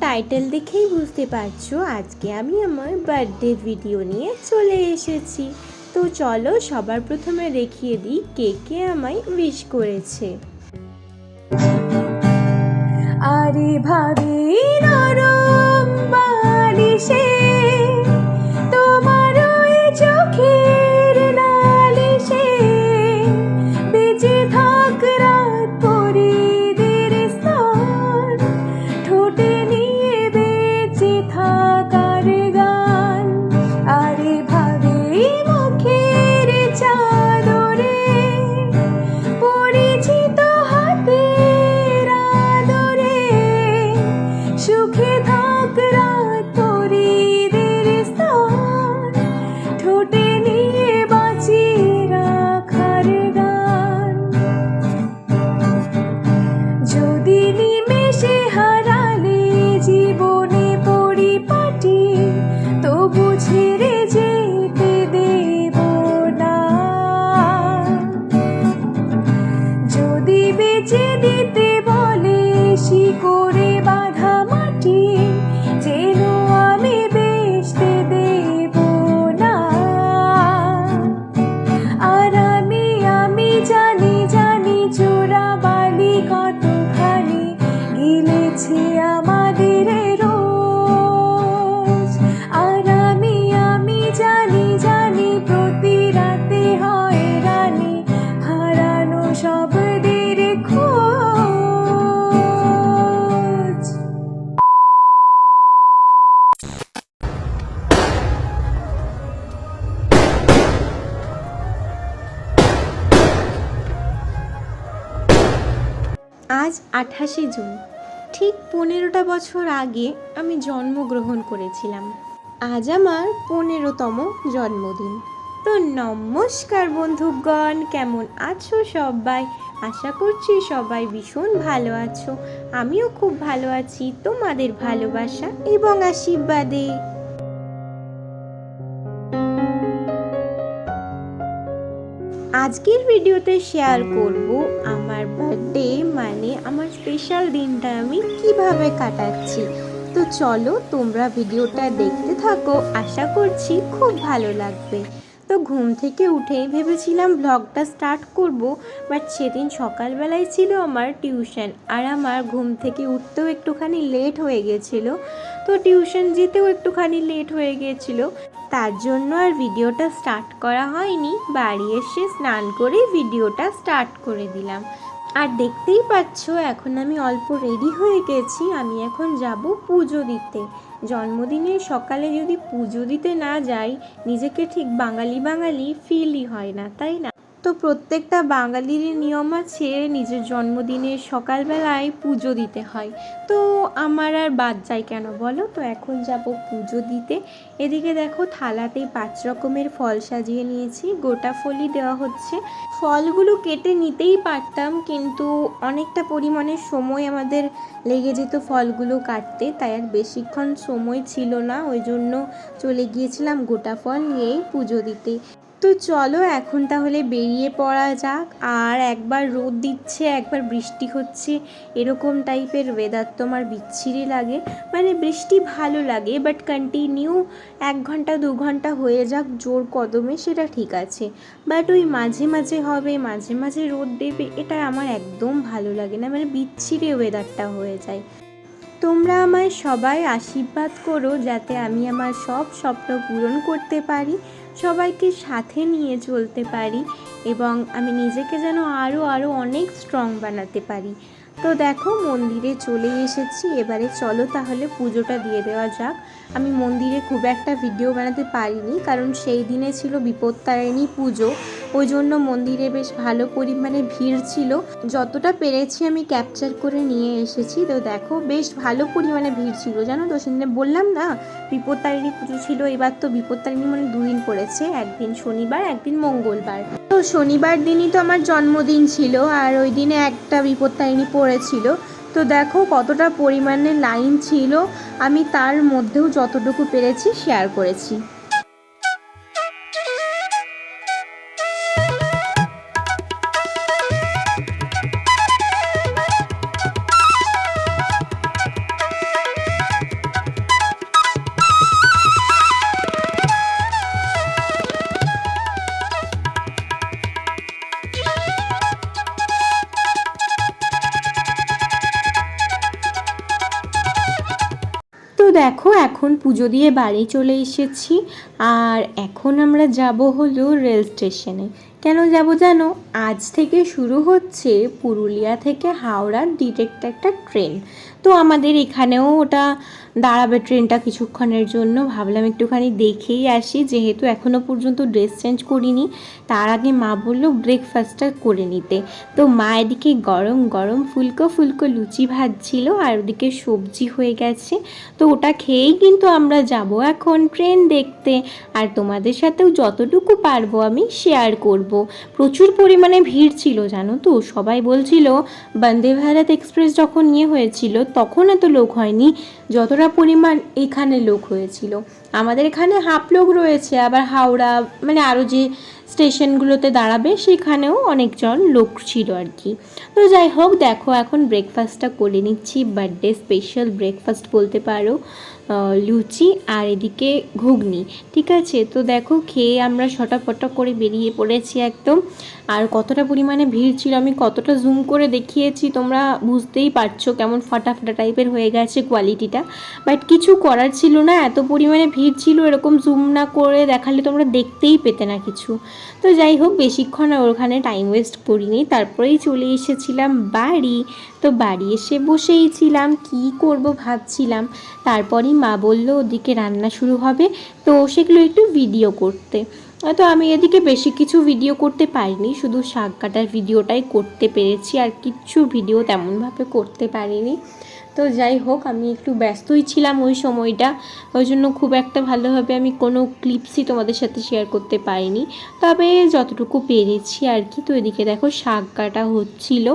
Title দেখেই বুঝতে পারছ, আজকে আমি আমার বার্থডে ভিডিও নিয়ে চলে এসেছি। তো চলো সবার প্রথমে দেখিয়ে দিই কে কে আমায় উইশ করেছে। আরে ভাবি নরম বালিশে আঠাশে জুন। ঠিক পনেরোটা বছর আগে আমি জন্মগ্রহণ করেছিলাম। আজ আমার পনেরোতম জন্মদিন। তো নমস্কার বন্ধুগণ, কেমন আছো সবাই? আশা করছি সবাই ভীষণ ভালো আছো। আমিও খুব ভালো আছি, তোমাদের ভালোবাসা এবং আশীর্বাদে। আজকের ভিডিওতে শেয়ার করব আমার বার্থডে আমার স্পেশাল দিনটা আমি কীভাবে কাটাচ্ছি? তো চলো তোমরা ভিডিওটা দেখতে থাকো, আশা করছি খুব ভালো লাগবে। তো ঘুম থেকে উঠেই ভেবেছিলাম ব্লগটা স্টার্ট করব বাট সেদিন সকালবেলায় ছিল আমার টিউশন আর আমার ঘুম থেকে উঠতেও একটুখানি লেট হয়ে গেছিল। তো টিউশন যেতেও একটুখানি লেট হয়ে গেছিল। তার জন্য আর ভিডিওটা স্টার্ট করা হয়নি, বাড়ি এসে স্নান করে ভিডিওটা স্টার্ট করে দিলাম। আর দেখতেই পাচ্ছ, এখন আমি অল্প রেডি হয়ে গেছি। আমি এখন যাব পুজো দিতে। জন্মদিনের সকালে যদি পুজো দিতে না যাই, নিজেকে ঠিক বাঙালি বাঙালি ফিলই হয় না, তাই না? তো প্রত্যেকটা বাঙালির নিয়ম আছে নিজের জন্মদিনের সকালবেলায় পুজো দিতে হয়। তো আমার আর বাদ যায় কেন বলো? তো এখন যাব পুজো দিতে। এদিকে দেখো থালাতে পাঁচ রকমের ফল সাজিয়ে নিয়েছি, গোটা ফলই দেওয়া হচ্ছে। ফলগুলো কেটে নিতেই পারতাম, কিন্তু অনেকটা পরিমাণে সময় আমাদের লেগে যেত ফলগুলো কাটতে, তাই আর বেশিক্ষণ সময় ছিল না। ওই জন্য চলে গিয়েছিলাম গোটা ফল নিয়েই পুজো দিতে। তো চলো এখন তাহলে বেরিয়ে পড়া যাক। আর একবার রোদ দিচ্ছে, একবার বৃষ্টি হচ্ছে, এরকম টাইপের ওয়েদার তো আমার বিচ্ছিরি লাগে। মানে বৃষ্টি ভালো লাগে বাট কন্টিনিউ এক ঘণ্টা, দু ঘণ্টা হয়ে যাক জোর কদমে, সেটা ঠিক আছে। বাট ওই মাঝে মাঝে হবে, মাঝে মাঝে রোদ দেবে, এটা আমার একদম ভালো লাগে না। মানে বিচ্ছিরি ওয়েদারটা হয়ে যায়। তোমরা আমায় সবাই আশীর্বাদ করো, যাতে আমি আমার সব স্বপ্ন পূরণ করতে পারি। সবাইকে সাথে নিয়ে চলতে পারি এবং আমি নিজেকে যেন আরও আরও অনেক স্ট্রং বানাতে পারি। তো দেখো, মন্দিরে চলে এসেছি। এবারে চলো তাহলে পুজোটা দিয়ে দেওয়া যাক। আমি মন্দিরে খুব একটা ভিডিও বানাতে পারিনি, কারণ সেই দিনে ছিল বিপত্তারিণী পুজো। ওই জন্য মন্দিরে বেশ ভালো পরিমাণে ভিড় ছিল। যতটা পেরেছি আমি ক্যাপচার করে নিয়ে এসেছি। তো দেখো, বেশ ভালো পরিমাণে ভিড় ছিল। জানো তো, সেদিনে বললাম না, বিপত্তারিণী পুজো ছিল। এবার তো বিপত্তারিণী মানে দুদিন পড়েছে, একদিন শনিবার, একদিন মঙ্গলবার। তো শনিবার দিনই তো আমার জন্মদিন ছিল, আর ওই দিনে একটা বিপত্তারিণী পড়েছিল। তো দেখো, কতটা পরিমাণে লাইন ছিল। আমি তার মধ্যেও যতটুকু পেরেছি শেয়ার করেছি। দেখো, এখন পুজো দিয়ে বাড়ি চলে এসেছি। আর এখন আমরা যাব হলো রেল স্টেশনে। কেন যাব জানো? আজ থেকে শুরু হচ্ছে পুরুলিয়া থেকে হাওড়ার ডিরেক্ট একটা ট্রেন। তো আমাদের এখানেও ওটা দাঁড়াবে ট্রেনটা কিছুক্ষণের জন্য। ভাবলাম একটুখানি দেখেই আসি, যেহেতু এখনও পর্যন্ত ড্রেস চেঞ্জ করিনি। তার আগে মা বলল ব্রেকফাস্টটা করে নিতে। তো মা এদিকে গরম গরম ফুলকো ফুলকো লুচি ভাজছিল আর ওদিকে সবজি হয়ে গেছে। তো ওটা খেয়েই কিন্তু আমরা যাব এখন ট্রেন দেখতে। আর তোমাদের সাথেও যতটুকু পারব আমি শেয়ার করব। প্রচুর পরিমাণে ভিড় ছিল, জানো তো? সবাই বলছিল, বন্দে ভারত এক্সপ্রেস যখন ইয়ে হয়েছিল তখন এত লোক হয়নি, যতটা পরিমাণ এখানে লোক হয়েছিল। আমাদের এখানে হাফ লোক রয়েছে, আবার হাওড়া মানে আরও যে স্টেশনগুলোতে দাঁড়াবে, সেখানেও অনেকজন লোক ছিল আর কি। তো যাই হোক, দেখো, এখন ব্রেকফাস্টটা করে নিচ্ছি বার্থডে স্পেশাল ব্রেকফাস্ট বলতে পারো। লুচি আর এদিকে ঘুগনি। ঠিক আছে? তো দেখো, খেয়ে আমরা ছটাপটা করে বেরিয়ে পড়েছি একদম। আর কতটা পরিমাণে ভিড় ছিল, আমি কতটা জুম করে দেখিয়েছি, তোমরা বুঝতেই পারছ কেমন ফাটা ফাটা টাইপের হয়ে গেছে কোয়ালিটিটা বাট কিছু করার ছিল না, এত পরিমাণে ভিড় ছিল, এরকম জুম না করে দেখালে তোমরা দেখতেই পেতে না কিছু। তো যাই হোক, বেশিক্ষণ ওখানে টাইম ওয়েস্ট করিনি। তারপরেই চলে এসেছিলাম বাড়ি। তো বাড়ি এসে বসেই ছিলাম, কী করব ভাবছিলাম। তারপরই মা বলল, ওদিকে রান্না শুরু হবে, তো সেগুলো একটু ভিডিও করতে। তো আমি এদিকে বেশি কিছু ভিডিও করতে পারিনি, শুধু শাক কাটার ভিডিওটাই করতে পেরেছি, আর কিচ্ছু ভিডিও তেমনভাবে করতে পারিনি। তো যাই হোক, আমি একটু ব্যস্তই ছিলাম ওই সময়টা, ওই জন্য খুব একটা ভালোভাবে আমি কোনো ক্লিপসই তোমাদের সাথে শেয়ার করতে পারিনি। তবে যতটুকু পেরেছি আর কি, তো এদিকে দেখো শাক কাটা হচ্ছিল।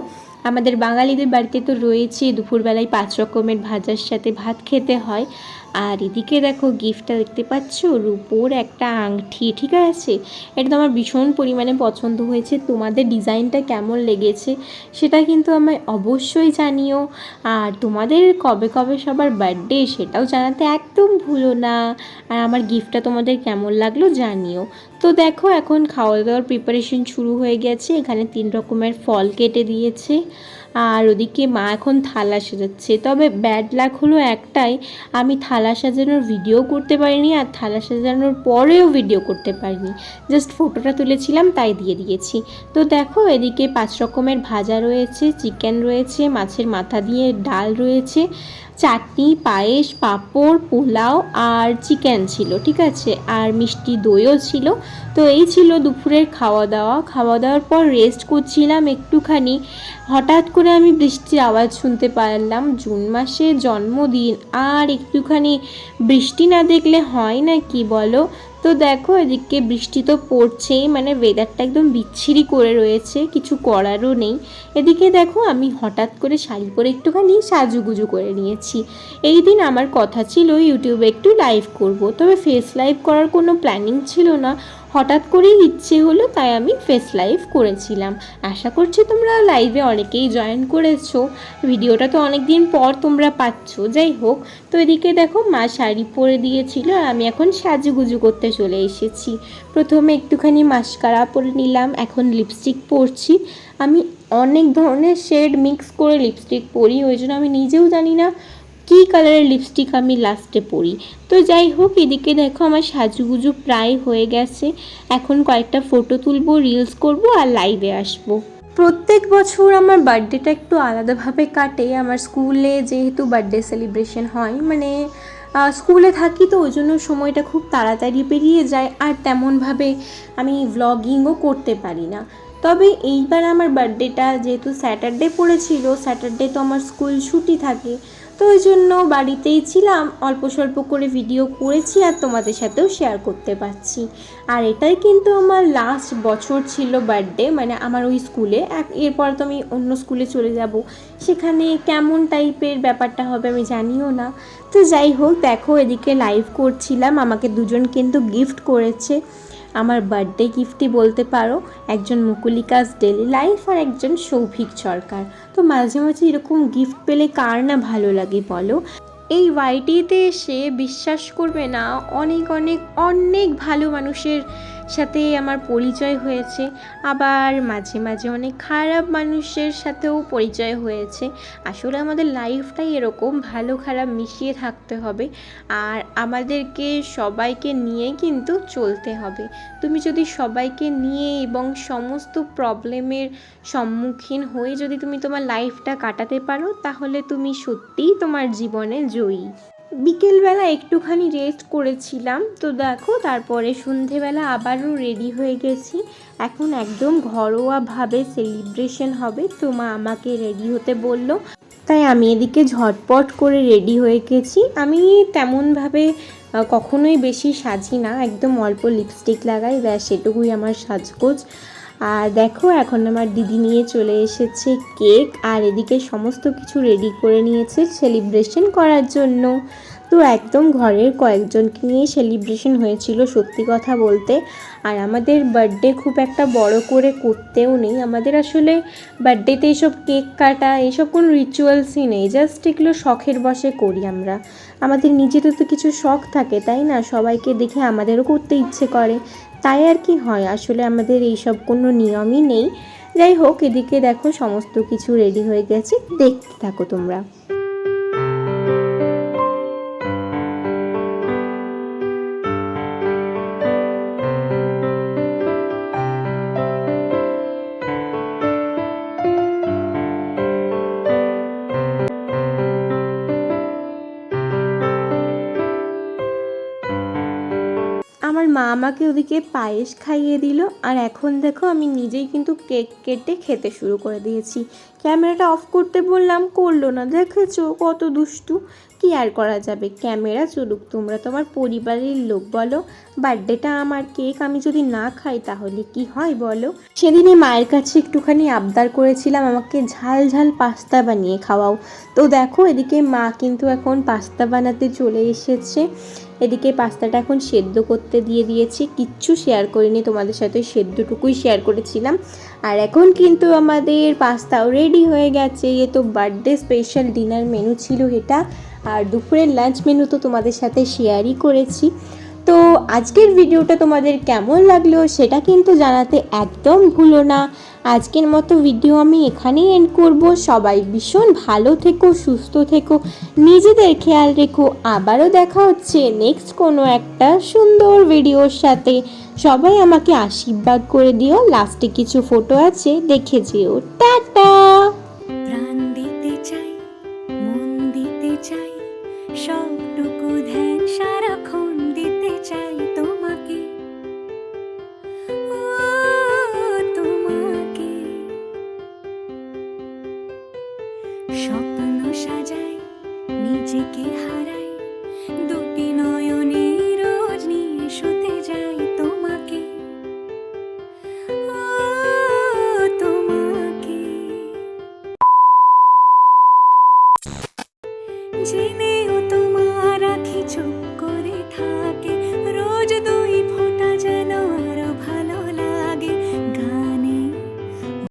আমাদের বাঙালিদের বাড়িতে তো রয়েছে দুপুরবেলায় পাঁচ রকমের ভাজার সাথে ভাত খেতে হয়। আর এদিকে দেখো গিফটটা দেখতে পাচ্ছ? রূপোর একটা আংটি ঠিক আছে? এটা তো আমার ভীষণ পরিমাণে পছন্দ হয়েছে। তোমাদের ডিজাইনটা কেমন লেগেছে সেটা কিন্তু আমায় অবশ্যই জানিও। আর তোমাদের কবে কবে সবার বার্থডে সেটাও জানাতে একদম ভুলো না। আর আমার গিফটটা তোমাদের কেমন লাগল জানিও। তো দেখো, এখন খাওয়া দাওয়ার প্রিপারেশন শুরু হয়ে গেছে। এখানে তিন রকমের ফল কেটে দিয়েছে। আর ওদিকে মা এখন থালা সাজাচ্ছে। তবে ব্যাড লাক হলো একটাই, আমি থালা সাজানোর ভিডিও করতে পারিনি আর থালা সাজানোর পরেও ভিডিও করতে পারিনি। জাস্ট ফটোটা তুলেছিলাম, তাই দিয়ে দিয়েছি। তো দেখো, এদিকে পাঁচ রকমের ভাজা রয়েছে চিকেন রয়েছে, মাছের মাথা দিয়ে ডাল রয়েছে। চাটনি, পায়েস, পাঁপড়, পোলাও আর চিকেন ছিল, ঠিক আছে? আর মিষ্টি দইও ছিল। তো এই ছিল দুপুরের খাওয়া দাওয়া খাওয়া দাওয়ার পর রেস্ট করছিলাম একটুখানি। হঠাৎ করে আমি বৃষ্টির আওয়াজ শুনতে পারলাম, জুন মাসে জন্মদিন। আর একটুখানি বৃষ্টি না দেখলে হয় না কি বলো? তো দেখো, এদিকে বৃষ্টি তো পড়ছেই মানে ওয়েদারটা একদম বিচ্ছিরি করে রয়েছে, কিছু করারও নেই। এদিকে দেখো, আমি হঠাৎ করে শাড়ি পরে একটুখানি সাজুগুজু করে নিয়েছি। এই দিন আমার কথা ছিল, ইউটিউবে একটু লাইভ করব, তবে ফেস লাইভ করার কোনো প্ল্যানিং ছিল না। হঠাৎ করেই ইচ্ছে হলো তাই আমি ফেস লাইভ করেছিলাম। আশা করছি তোমরা লাইভে অনেকেই জয়েন করেছ। ভিডিওটা তো অনেক দিন পর তোমরা পাচ্ছ, যাই হোক। তো এদিকে দেখো, মা শাড়ি পরে দিয়েছিল আর আমি এখন সাজুগুজু করতে চলে এসেছি। প্রথমে একটুখানি মাস্কারা পরে নিলাম, এখন লিপস্টিক পরছি। আমি অনেক ধরনের শেড মিক্স করে লিপস্টিক পরি, ওই জন্য আমি নিজেও জানি না কী কালারের লিপস্টিক আমি লাস্টে পরি? তো যাই হোক, এদিকে দেখো আমার সাজুগুজু প্রায় হয়ে গেছে। এখন কয়েকটা ফটো তুলবো রিলস করব আর লাইভে আসব। প্রত্যেক বছর আমার বার্থডেটা একটু আলাদাভাবে কাটে। আমার স্কুলে যেহেতু বার্থডে সেলিব্রেশন হয় মানে স্কুলে থাকি তো ওই জন্য সময়টা খুব তাড়াতাড়ি পেরিয়ে যায়। আর তেমনভাবে আমি ভ্লগিংও করতে পারি না। তবে এইবার আমার বার্থডেটা যেহেতু স্যাটারডে পড়েছিল স্যাটারডে তো আমার স্কুল ছুটি থাকে। তো ওই জন্য বাড়িতেই ছিলাম, অল্প স্বল্প করে ভিডিও করেছি আর তোমাদের সাথেও শেয়ার করতে পারছি। আর এটাই কিন্তু আমার লাস্ট বছর ছিল বার্থডে মানে আমার ওই স্কুলে এক এরপর তো আমি অন্য স্কুলে চলে যাব। সেখানে কেমন টাইপের ব্যাপারটা হবে আমি জানিও না। তো যাই হোক, দেখো এদিকে লাইভ করছিলাম, আমাকে দুজন কিন্তু গিফট করেছে। আমার বার্থডে গিফটই বলতে পারো, একজন মুকুলিকাস ডেলি লাইফ আর একজন সৌভিক সরকার। তো মাঝে মাঝে এরকম গিফট পেলে কার না ভালো লাগে বলো? এই ওয়াইটিতে এসে বিশ্বাস করবে না, অনেক অনেক অনেক ভালো মানুষের সাথে আমার পরিচয় হয়েছে। আবার মাঝে মাঝে অনেক খারাপ মানুষের সাথেও পরিচয় হয়েছে। আসলে আমাদের লাইফটাই এরকম, ভালো খারাপ মিশিয়ে থাকতে হবে। আর আমাদেরকে সবাইকে নিয়ে কিন্তু চলতে হবে। তুমি যদি সবাইকে নিয়ে এবং সমস্ত প্রবলেমের সম্মুখীন হয়ে যদি তুমি তোমার লাইফটা কাটাতে পারো, তাহলে তুমি সত্যিই তোমার জীবনে জয়ী। বিকেলবেলা একটুখানি রেস্ট করেছিলাম। তো দেখো, তারপরে সন্ধেবেলা আবারও রেডি হয়ে গেছি। এখন একদম ঘরোয়াভাবে সেলিব্রেশন হবে। তো মা আমাকে রেডি হতে বলল। তাই আমি এদিকে ঝটপট করে রেডি হয়ে গেছি। আমি তেমনভাবে কখনোই বেশি সাজি না। একদম অল্প লিপস্টিক লাগাই। ব্যাস সেটুকুই আমার সাজগোজ। আর দেখো, এখন আমার দিদি নিয়ে চলে এসেছে কেক, আর এদিকে সমস্ত কিছু রেডি করে নিয়েছে সেলিব্রেশন করার জন্য। তো একদম ঘরের কয়েকজনকে নিয়ে সেলিব্রেশন হয়েছিল সত্যি কথা বলতে। আর আমাদের বার্থডে খুব একটা বড় করে করতেও নেই। আমাদের আসলে বার্থডেতে এইসব কেক কাটা এইসব কোনো রিচুয়ালসই নেই। জাস্ট এগুলো শখের বসে করি আমরা। আমাদের নিজেদের তো কিছু শখ থাকে, তাই না? সবাইকে দেখে আমাদেরও করতে ইচ্ছে করে। তাই আর কি হয়? আসলে আমাদের এইসব কোনো নিয়মই নেই। যাই হোক, এদিকে দেখো সমস্ত কিছু রেডি হয়ে গেছে। দেখতে থাকো তোমরা। আমাকে ওদিকে পায়েস খাইয়ে দিল। আর এখন দেখো আমি নিজেই কিন্তু কেক কেটে খেতে শুরু করে দিয়েছি। ক্যামেরাটা অফ করতে বললাম, করল না। দেখেছ কত দুষ্টু। কি আর করা যাবে? ক্যামেরা চলুক, তোমরা তোমার পরিবারের লোক বলো। বার্থডেটা আমার কেক আমি যদি না খাই তাহলে কি হয় বলো? সেদিনে মায়ের কাছে একটুখানি আবদার করেছিলাম, আমাকে ঝাল ঝাল পাস্তা বানিয়ে খাওয়াও। তো দেখো এদিকে মা কিন্তু এখন পাস্তা বানাতে চলে এসেছে। এদিকে পাস্তাটা এখন সেদ্ধ করতে দিয়ে দিয়েছি। কিচ্ছু শেয়ার করিনি, তোমাদের সাথে সেদ্ধটুকুই শেয়ার করেছিলাম। আর এখন কিন্তু আমাদের পাস্তাও রেডি হয়ে গেছে। এ তো বার্থডে স্পেশাল ডিনার মেনু ছিল এটা। আর দুপুরের লাঞ্চ মেনু তো তোমাদের সাথে শেয়ারই করেছি। তো আজকের ভিডিওটা তোমাদের কেমন লাগল সেটা কিন্তু জানাতে একদম ভুলো না। আজকের মতো ভিডিও আমি এখানেই এন্ড করব। সবাই ভীষণ ভালো থেকো, সুস্থ থেকো, নিজেদের খেয়াল রেখো। আবারও দেখা হচ্ছে নেক্সট কোনো একটা সুন্দর ভিডিওর সাথে। সবাই আমাকে আশীর্বাদ করে দিও। লাস্টে কিছু ফটো আছে, দেখে যেও। টাটা! जी के